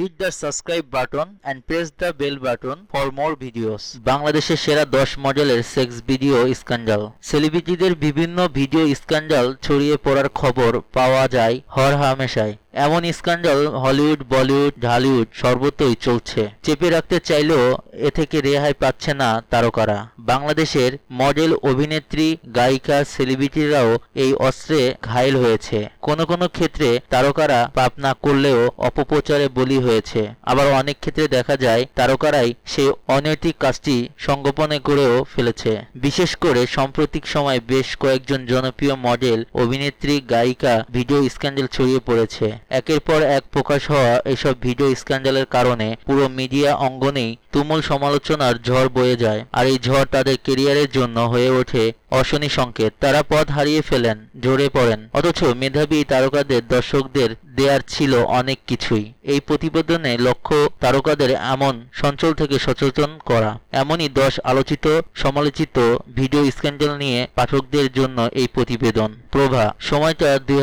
hit the subscribe button and press the bell button for more videos. বাংলাদেশের সেরা 10 মডেলের sex video scandal. সেলিব্রিটিদের বিভিন্ন video scandal ছড়িয়ে পড়ার খবর পাওয়া যায় হর হামেশায় এমন স্ক্যান্ডাল হলিউড, বলিউড, ঢালিউড সর্বত্রই চলছে। চেপে রাখতে চাইলেও এ থেকে রেহাই পাচ্ছে না তারকারা। বাংলাদেশের মডেল, অভিনেত্রী, গায়িকা, সেলিব্রিটিরাও এই অস্ত্রে ঘায়েল হয়েছে। কোনো কোনো ক্ষেত্রে তারকারা পাপ না করলেও অপপ্রচারে বলি হয়েছে। আবার অনেক ক্ষেত্রে দেখা যায়, তারকারাই সেই অনৈতিক কাজটি সংগোপনে করেও ফেলেছে। বিশেষ করে সাম্প্রতিক সময় বেশ কয়েকজন জনপ্রিয় মডেল, অভিনেত্রী, গায়িকা ভিডিও স্ক্যান্ডেল ছড়িয়ে পড়েছে। একের পর এক প্রকাশ হওয়া এসব ভিডিও স্ক্যান্ডালের কারণে পুরো মিডিয়া অঙ্গনেই তুমুল সমালোচনার ঝড় বয়ে যায়। আর এই ঝড় তাদের কেরিয়ারের জন্য হয়ে ওঠে অশনি সংকেত। তারা পথ হারিয়ে ফেলেন। ঝরে পড়েন। অথচ মেধাবী তারকাদের দর্শকদের দেয়ার ছিল অনেক কিছুই। এই প্রতিবেদনে লক্ষ্য তারকাদের এমন সঞ্চল থেকে সচেতন করা। এমনই দশ আলোচিত, সমালোচিত ভিডিও স্ক্যান্ডাল নিয়ে পাঠকদের জন্য এই প্রতিবেদন। প্রভা, সময়টা দুই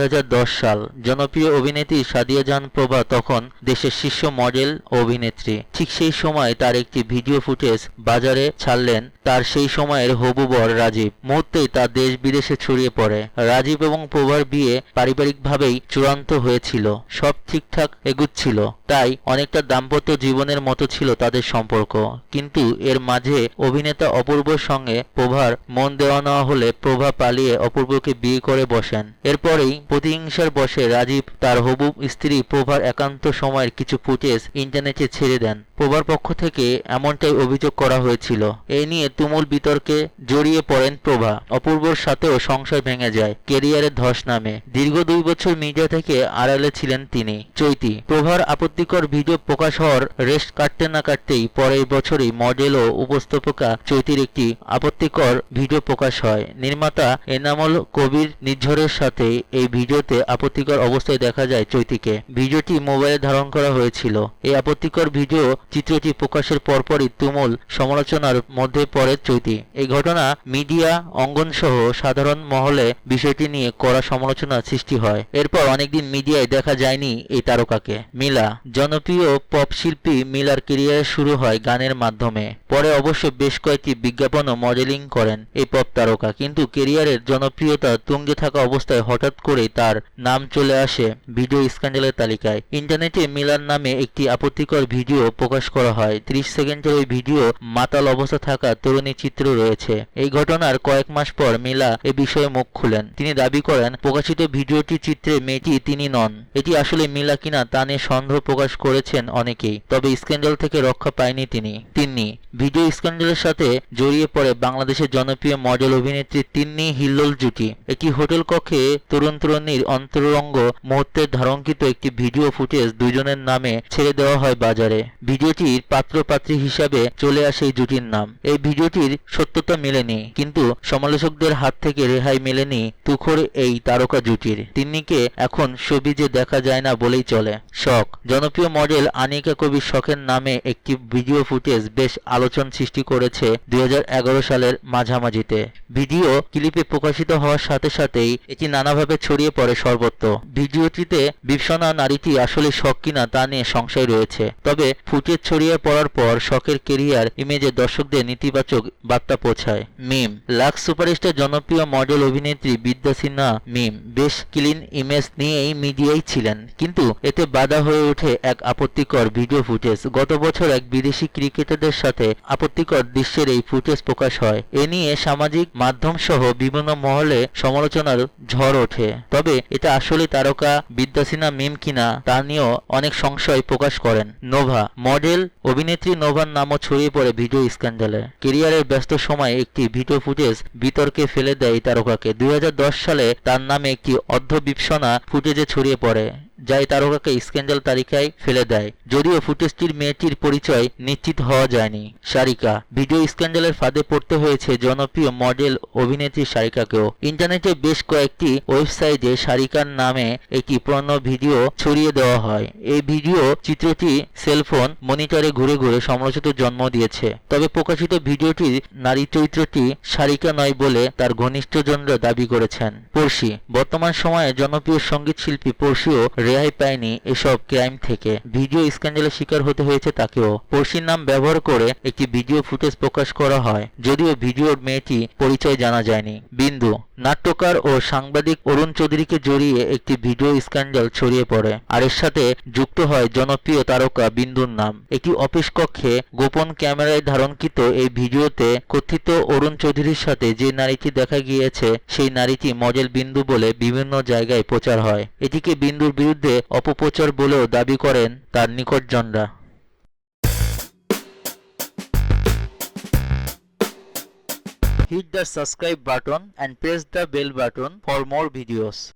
সাল। জনপ্রিয় অভিনেত্রী সাদিয়া জাহান প্রভা তখন দেশের শীর্ষ মডেল অভিনেত্রী। ঠিক সেই সময় তার একটি ভিডিও ফুটেজ বাজারে ছাড়লেন। তার সেই সময়ের হবু বর রাজীব। মুহূর্তেই তা দেশ বিদেশে ছড়িয়ে পড়ে। রাজীব এবং প্রভার বিয়ে পারিবারিকভাবেই চূড়ান্ত হয়েছিল। সব ঠিকঠাক এগুচ্ছিল। তাই অনেকটা দাম্পত্য জীবনের মতো ছিল তাদের সম্পর্ক। কিন্তু এর মাঝে অভিনেতা অপূর্বর সঙ্গে প্রভার মন দেওয়া নেওয়া হলে প্রভা পালিয়ে অপূর্বকে বিয়ে করে বসেন। এরপরেই প্রতিহিংসার বসে রাজীব তার হবু স্ত্রী প্রভার একান্ত সময়ের কিছু ফুটেজ ইন্টারনেটে ছেড়ে দেন। প্রভার পক্ষ থেকে এমনটাই অভিযোগ করা হয়েছিল। এই নিয়ে তুমুল বিতর্কে জড়িয়ে পড়েন প্রভা। অপূর্বর সাথেও সংসার ভেঙে যায়। কেরিয়ারের ধস নামে। দীর্ঘ দুই বছর মিডিয়া থেকে আড়ালে ছিলেন তিনি। চৈতি, প্রভার আপত্তিকর ভিডিও প্রকাশ হওয়ার রেস্ট কাটতে না কাটতেই পরের বছরই মডেল ও উপস্থাপকা চৈতির একটি আপত্তিকর ভিডিও প্রকাশ হয়। নির্মাতা এনামল কবির নির্ঝরের সাথে এই ভিডিওতে আপত্তিকর অবস্থায় দেখা যায় চৈতিকে। ভিডিওটি মোবাইলে ধারণ করা হয়েছিল। এই আপত্তিকর ভিডিও চিত্রটি প্রকাশের পরপরই তুমুল সমালোচনার মধ্যে পড়ে চৈতি। এই ঘটনা মিডিয়া অঙ্গন সহ সাধারণ মহলে বিষয়টি নিয়ে কড়া সমালোচনা সৃষ্টি হয়। এরপর অনেকদিন মিডিয়ায় দেখা যায়নি এই তারকাকে। মিলা, জনপ্রিয় পপ শিল্পী মিলার কেরিয়ার শুরু হয় গানের মাধ্যমে। পরে অবশ্য বেশ কয়েকটি বিজ্ঞাপন ও মডেলিং করেন এই পপ তারকা। কিন্তু কেরিয়ারের জনপ্রিয়তা তুঙ্গে থাকা অবস্থায় হঠাৎ করেই তার নাম চলে আসে ভিডিও স্ক্যান্ডালের তালিকায়। ইন্টারনেটে মিলার নামে একটি আপত্তিকর ভিডিও প্রকাশ করা হয়। ত্রিশ সেকেন্ডের ওই ভিডিও মাতাল অবস্থা থাকা তরুণী চিত্র রয়েছে। এই ঘটনার কয়েক মাস পর মিলা এ বিষয়ে মুখ খুলেন। তিনি দাবি করেন, প্রকাশিত ভিডিওটি চিত্রে মেয়েটি তিনি নন। এটি আসলে মিলা কিনা তা নিয়ে সন্দেহ প্রকাশ করেছেন অনেকেই, তবে স্ক্যান্ডাল থেকে রক্ষা পায়নি তিনি। তিন্নি, ভিডিও স্ক্যান্ডালের সাথে জড়িয়ে পড়ে বাংলাদেশের জনপ্রিয় মডেল অভিনেত্রী তিন্নি হিল্লোল জুটি। একটি হোটেল কক্ষে তরুণ তরুণীর অন্তরঙ্গ মুহূর্তের ধারণকৃত একটি ভিডিও ফুটেজ দুজনের নামে ছেড়ে দেওয়া হয় বাজারে। ভিডিওটির পাত্রপাত্রী হিসাবে চলে আসে এই জুটির নাম। এই ভিডিওটির সত্যতা মেলেনি, কিন্তু সমালোচকদের হাত থেকে রেহাই মেলেনি তুখোর এই তারকা জুটির। তিন্নিকে এখন ছবিজে দেখা যায় না বলেই চলে। শখ। জনপ্রিয় মডেল আনিকা কবির শখের নামে একটি ভিডিও ফুটেজ বেশ আলোচন সৃষ্টি করেছে দুই সালের মাঝামাঝিতে। ভিডিও ক্লিপে প্রকাশিত হওয়ার সাথে সাথেই এটি নানাভাবে ছড়িয়ে পড়ে সর্বত্র। ভিডিওটিতে বিপসনা নারীটি আসলে শখ কিনা তা নিয়ে সংশয় রয়েছে। তবে ফুটেজ ছড়িয়ে পড়ার পর শখের কেরিয়ার ইমেজে দর্শকদের নেতিবাচক বার্তা পৌঁছায়। মিম। লাক্স সুপারস্টার জনপ্রিয় মডেল অভিনেত্রী বিদ্যা সিনহা মিম বেশ ক্লিন ইমেজ নিয়েই মিডিয়ায় ছিলেন। কিন্তু এতে বাধা হয়ে ওঠে এক আপত্তিকর ভিডিও ফুটেজ। গত বছর এক বিদেশি ক্রিকেটারদের সাথে আপত্তিকর দৃশ্যের এই ফুটেজ প্রকাশ হয়। এ নিয়ে সামাজিক মাধ্যম সহ বিভিন্ন মহলে সমালোচনার ঝড় ওঠে। তবে এটা আসলে তারকা বিদ্যা সিনহা মিম কিনা তা নিয়েও অনেক সংশয় প্রকাশ করেন। নোভা, মডেল, অভিনেত্রী নোভার নামও ছড়িয়ে পড়ে ভিডিও স্ক্যান্ডালে। কেরিয়ারের ব্যস্ত সময়ে একটি ভিডিও ফুটেজ বিতর্কে ফেলে দেয় তারকাকে। দুই হাজার দশ সালে তার নামে একটি অর্ধ বিপসনা ফুটেজে ছড়িয়ে পড়ে, যাই তারকাকে স্ক্যান্ডাল তালিকায় ফেলে দেয়। যদিও ফুটেজটির মেয়েটির পরিচয় নিশ্চিত হওয়া যায়নি। সারিকা ভিডিও স্ক্যান্ডালের ফাঁদে পড়তে হয়েছে জনপ্রিয় মডেল অভিনেত্রী সারিকাকেও ইন্টারনেটে বেশ কয়েকটি ওয়েবসাইটে সারিকার নামে একটি পুরনো ভিডিও ছড়িয়ে দেওয়া হয়। এই ভিডিও চিত্রটি সেলফোন মনিটরে ঘুরে ঘুরে সমালোচিত জন্ম দিয়েছে। তবে প্রকাশিত ভিডিওটির নারী চরিত্রটি সারিকা নয় বলে তার ঘনিষ্ঠজনরা দাবি করেছেন। পড়শি, বর্তমান সময়ে জনপ্রিয় সংগীত শিল্পী পড়শিও রেহাই পায়নি এসব ক্রাইম থেকে। ভিডিও স্ক্যান্ডালের শিকার হতে হয়েছে তাকেও। পড়শির নাম ব্যবহার করে একটি ভিডিও ফুটেজ প্রকাশ করা হয়, যদিও ভিডিওর মেয়েটি পরিচয় জানা যায়নি। বিন্দু নাট্যকার ও সাংবাদিক অরুণ চৌধুরীকে জড়িয়ে একটি ভিডিও স্ক্যান্ডাল ছড়িয়ে পড়ে, আর এর সাথে যুক্ত হয় জনপ্রিয় তারকা বিন্দুর নাম। একটি অফিস কক্ষে গোপন ক্যামেরায় ধারণকৃত এই ভিডিওতে কথিত অরুণ চৌধুরীর সাথে যে নারীটি দেখা গিয়েছে, সেই নারীটি মডেল বিন্দু বলে বিভিন্ন জায়গায় প্রচার হয়। এটিকে বিন্দুর বিরুদ্ধে অপপ্রচার বলেও দাবি করেন তার নিকটজনরা। Hit the subscribe button and press the bell button for more videos.